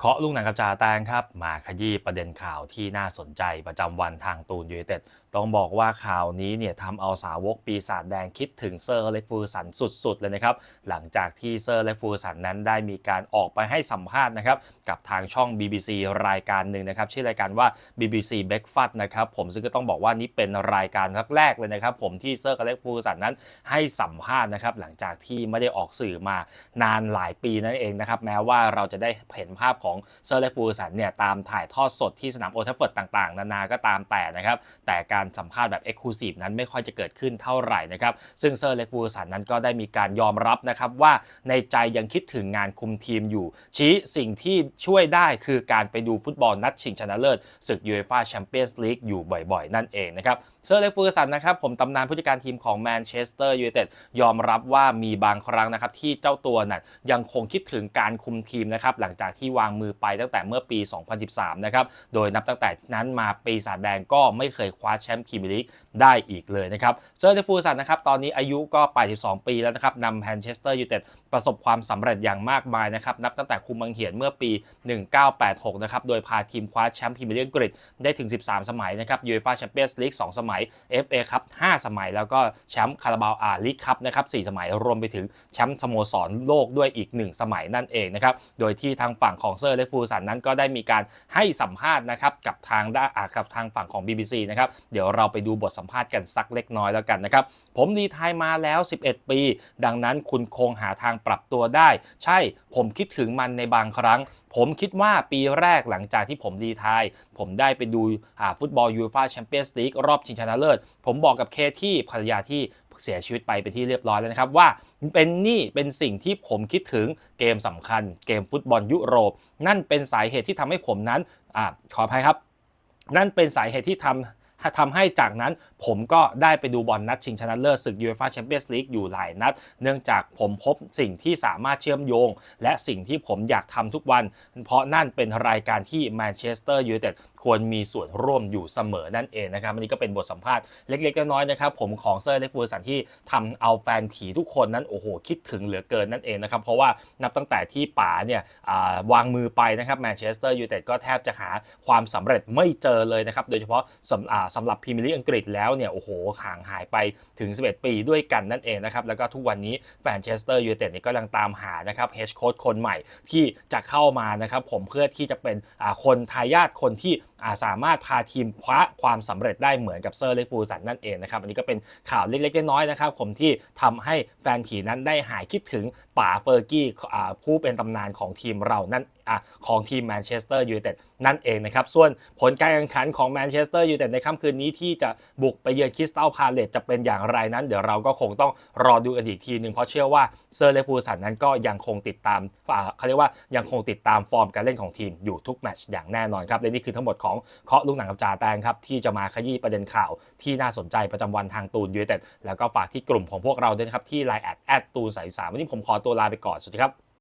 เคาะลูกหนังกับจ่าแตงครับ มาขยี้ประเด็นข่าวที่น่าสนใจประจำวันทางตูนยูไนเต็ดต้องบอกว่าข่าวนี้เนี่ยทำเอาสาวกปีศาจแดงคิดถึงเซอร์เล็กฟูสันสุดๆเลยนะครับ หลังจากที่เซอร์เล็กฟูสันนั้นได้มีการออกไปให้สัมภาษณ์นะครับกับทางช่อง BBC รายการหนึ่งนะครับชื่อรายการว่า BBC Breakfast นะครับผมซึ่งก็ต้องบอกว่านี่เป็นรายการแรกๆเลยนะครับ ผมที่เซอร์เล็กฟูสันนั้นให้สัมภาษณ์นะครับหลังจากที่ไม่ได้ออกสื่อมานานหลายปีนั่นเองนะครับแม้ว่าเราจะได้เห็นภาพของเซอร์เล็กฟูสันเนี่ยตามถ่ายทอดสดที่สนามโอทัฟเฟิร์ดต่างๆ นานาก็ตามแต่นะครับแต่การสัมภาษณ์แบบเอ็กซ์คลูซีฟนั้นไม่ค่อยจะเกิดขึ้นเท่าไหร่นะครับซึ่งเซอร์เล็กฟูสันนั้นก็ได้มีการยอมรับนะครับว่าในใจยังคิดถึงงานคุมทีมอยู่ ชี้สิ่งที่ช่วยได้คือการไปดูฟุตบอลนัดชิงชนะเลิศศึกยูเอฟ่าแชมเปี้ยนส์ลีกอยู่บ่อยๆ นั่นเองนะครับเซอร์เล็กฟูสันนะครับผมตำนานผู้จัดการทีมของแมนเชสเตอร์ยูไนเต็ดยอมรับว่ามีบางครั้งนะครับที่เจ้าตัวนั้นยังคงคิดถึงการคุมทีมนะครับหลังจากที่วางมือไปตั้งแต่เมื่อปี 2013 นะครับ โดยนับตั้งแต่นั้นมาปีศาจแดงก็ไม่เคยคว้าแชมป์พรีเมียร์ลีกได้อีกเลยนะครับ เซอร์เล็กฟูสันนะครับ ตอนนี้อายุก็ 82 ปีแล้วนะครับนำแมนเชสเตอร์ยูไนเต็ดประสบความสำเร็จอย่างมากมายนะครับ นับตั้งแต่คุมบังเหียนเมื่อปี 1986 นะครับ โดยพาทีมคว้าแชมป์พรีเมียร์ลีกอังกฤษได้ถึง 13 สมัยนะครับยูเอฟ่าแชมเปี้ยนส์ลีก 2 สมัย FA ครับ 5 สมัย แล้วก็แชมป์คาราบาวอาลีกครับนะครับ 4 สมัย รวมไปถึงแชมป์สโมสรโลกด้วยอีก 1 สมัยนั่นเองนะครับ โดยที่ทางฝั่งของเซอร์เลฟูสันนั้นก็ได้มีการให้สัมภาษณ์นะครับกับทางด้านกับทางฝั่งของ BBC นะครับเดี๋ยวเราไปดูบทสัมภาษณ์กันสักเล็กน้อยแล้วกันนะครับผมดีไทยมาแล้ว 11 ปี ดังนั้นคุณคงหาทางปรับตัวได้ ใช่ผมคิดถึงมันในบางครั้ง ผมคิดว่าปีแรกหลังจากที่ผมดีไทยผมได้ไปดูฟุตบอลยูฟ่าแชมเปี้ยนส์ลีกรอบชิงชนะเลิศผมบอกกับเคที่ภรรยาที่ เสียชีวิตไปเป็นที่เรียบร้อยแล้วนะครับ ว่าเป็นนี่เป็นสิ่งที่ผมคิดถึงเกมสำคัญ เกมฟุตบอลยุโรป นั่นเป็นสาเหตุที่ทำให้ผมนั้นอขออภัยครับ นั่นเป็นสาเหตุที่ทำ ทำให้จากนั้นผมก็ได้ไปดูบอลนัดชิงชนะเลิศศึกยูเอฟ่าแชมเปี้ยนส์ลีกอยู่หลายนัด เนื่องจากผมพบสิ่งที่สามารถเชื่อมโยง และสิ่งที่ผมอยากทำทุกวัน เพราะนั่นเป็นรายการที่แมนเชสเตอร์ยูไนเต็ดควรมีส่วนร่วมอยู่เสมอนั่นเองนะครับอันนี้ก็เป็นบทสัมภาษณ์เล็กๆน้อยๆนะครับผมของเซอร์เล็กฟูสันที่ทำเอาแฟนผีทุกคนนั้นโอ้โหคิดถึงเหลือเกินนั่นเองนะครับเพราะว่านับตั้งแต่ที่ป๋าเนี่ยวางมือไปนะครับแมนเชสเตอร์ยูไนเต็ดก็แทบจะหาความสำเร็จไม่เจอเลยนะครับโดยเฉพาะสำสำหรับพรีเมียร์ลีกอังกฤษแล้วเนี่ยโอ้โหห่างหายไปถึง 11 ปีด้วยกันนั่นเองนะครับแล้วก็ทุกวันนี้แฟนเชสเตอร์ยูไนเต็ดเนี่ยก็กำลังตามหานะครับเฮดโค้ชคนใหม่ที่จะเข้ามานะครับผมเพื่อที่จะเป็นคนทายาทคนที่สามารถพาทีมคว้าความสำเร็จได้เหมือนกับเซอร์เล็กฟูสันนั่นเองนะครับอันนี้ก็เป็นข่าวเล็กๆน้อยๆนะครับผมที่ทำให้แฟนผีนั้นได้หายคิดถึงป๋าเฟอร์กี้ผู้เป็นตำนานของทีมเรานั่นของทีมแมนเชสเตอร์ยูไนเต็ดนั่นเองนะครับ ส่วนผลการแข่งขันของแมนเชสเตอร์ยูไนเต็ดในค่ำคืนนี้ที่จะบุกไปเยือนคริสตัลพาเลตจะเป็นอย่างไรนั้น เดี๋ยวเราก็คงต้องรอดูกันอีกทีหนึ่งเพราะเชื่อว่าเซอร์เลฟูสันนั้นก็ยังคงติดตามเขาเรียกว่ายังคงติดตามฟอร์มการเล่นของทีมอยู่ทุกแมตช์อย่างแน่นอนครับและนี่คือทั้งหมดของเคาะลูกหนังกับจ่าแตงครับที่จะมาขยี้ประเด็นข่าวที่น่าสนใจประจำวันทางตูนยูเต็ดแล้วก็ฝากที่กลุ่มของพวกเราด้วยนะครับที่ไลน์แอดแอดตูนใส่สามวันนี้ผมขอตัวลาไปก่อนสวัสดีครับ